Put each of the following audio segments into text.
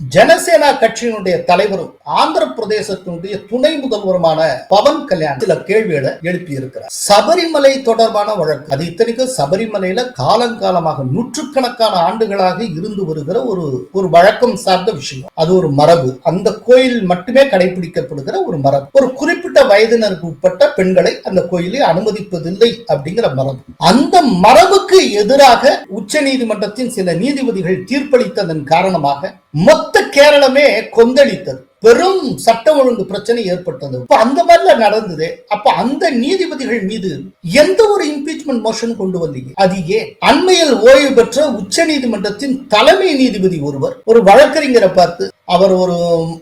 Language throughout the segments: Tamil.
ஜனசேனா கட்சியினுடைய தலைவரும் ஆந்திர பிரதேசத்தினுடைய துணை முதல்வருமான பவன் கல்யாண் சில கேள்விகளை எழுப்பி இருக்கிறார் சபரிமலை தொடர்பான வழக்கு. அது இத்தனைக்கும் சபரிமலையில காலங்காலமாக நூற்றுக்கணக்கான ஆண்டுகளாக இருந்து வருகிற ஒரு ஒரு வழக்கம் சார்ந்த விஷயம். அது ஒரு மரபு. அந்த கோயில் மட்டுமே கடைபிடிக்கப்படுகிற ஒரு மரபு. ஒரு குறிப்பிட்ட வயதினருக்கு உட்பட்ட பெண்களை அந்த கோயிலை அனுமதிப்பதில்லை அப்படிங்கிற மரபு. அந்த மரபுக்கு எதிராக உச்ச நீதிமன்றத்தின் சில நீதிபதிகள் தீர்ப்பளித்ததன் காரணமாக மொத்த கேரளமே கொந்தளித்தது. பெரும் சட்டம் ஒழுங்கு பிரச்சனை ஏற்பட்டது. அந்த மாதிரில நடந்தது. அப்ப அந்த நீதிபதிகள் மீது எந்த ஒரு இம்பீச்மெண்ட் மோஷன் கொண்டு வந்தீங்க. அது ஏன்? அண்மையில் ஓய்வு பெற்ற உச்ச நீதிமன்றத்தின் தலைமை நீதிபதி ஒருவர் ஒரு வழக்கறிஞரை பார்த்து அவர் ஒரு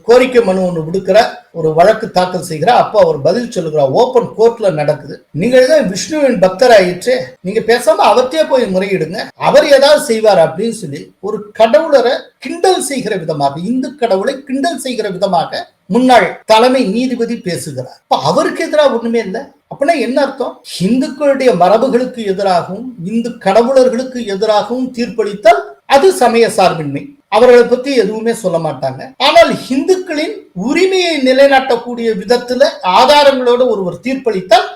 கோரிக்கை மனு ஒன்று விடுக்கிறார் ஒரு வழக்கு தாக்கல் செய்கிறார் அப்போ அவர் பதில் சொல்லுகிறார் ஓபன் கோர்ட்ல நடக்குது. நீங்கள் தான் விஷ்ணுவின் பக்தர் ஆயிற்று நீங்க பேசாம அவர்கிட்டயே போய் முறையிடுங்க. அவர் ஏதாவது செய்வார் அப்படின்னு சொல்லி ஒரு கடவுளரை கிண்டல் செய்கிற விதமாக இந்து கடவுளை கிண்டல் செய்கிற விதமாக முன்னாள் தலைமை நீதிபதி பேசுகிறார். இப்ப அவருக்கு எதிராக ஒண்ணுமே இல்லை. அப்படின்னா என்ன அர்த்தம்? இந்துக்களுடைய மரபுகளுக்கு எதிராகவும் இந்து கடவுளர்களுக்கு எதிராகவும் தீர்ப்பளித்தால் அது சமய சார்பின்மை. அவர்களை பத்தி எதுவுமே சொல்ல மாட்டாங்க. ஆனால் இந்துக்களின் உரிமையை நிலைநாட்டக்கூடிய விதத்துல ஆதாரங்களோட ஒருவர் தீர்ப்பளித்தால்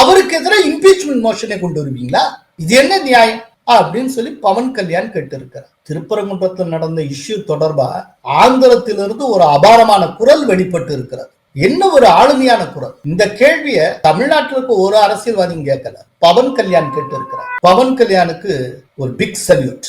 அவருக்கு எதிராக இம்பீச்மெண்ட் மோஷனை கொண்டு வருவீங்களா? இது என்ன நியாயம்? அப்படின்னு சொல்லி பவன் கல்யாண் கேட்டிருக்கிறார். திருப்பரங்குன்றத்தில் நடந்த இஷ்யூ தொடர்பா ஆந்திரத்திலிருந்து ஒரு அபாரமான குரல் வெளிப்பட்டு இருக்கிறது என்ன ஒரு ஆளுமையான குரல்? இந்த கேள்வியை தமிழ்நாட்டில் இருக்க ஒரு அரசியல்வாதியும் கேட்கல. பவன் கல்யாண் கேட்டு இருக்கிறார் பவன் கல்யாணுக்கு ஒரு பிக் சல்யூட்